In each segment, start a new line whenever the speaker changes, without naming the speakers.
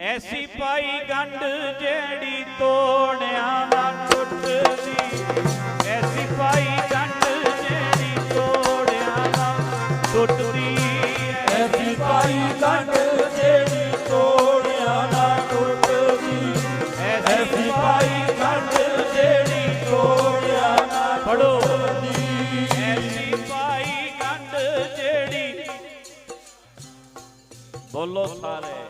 ਐਸੀ ਪਾਈ ਗੰਢ ਜਿਹੜੀ ਤੋੜਿਆਂ ਨਾ ਟੁੱਟਦੀ। ਐਸੀ ਪਾਈ ਗੰਢ ਜਿਹੜੀ ਤੋੜਿਆਂ ਨਾ ਟੁੱਟਦੀ।
ਐਸੀ ਪਾਈ ਗੰਢ ਜਿਹੜੀ ਤੋੜਿਆਂ ਨਾ ਟੁੱਟਦੀ। ਐਸੀ ਪਾਈ ਗੰਢ ਜਿਹੜੀ ਤੋੜਿਆਂ ਨਾ
ਫੜੋ। ਐਸੀ ਪਾਈ ਗੰਢ ਜਿਹੜੀ ਬੋਲੋ ਸਾਰੇ।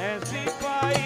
and see fire.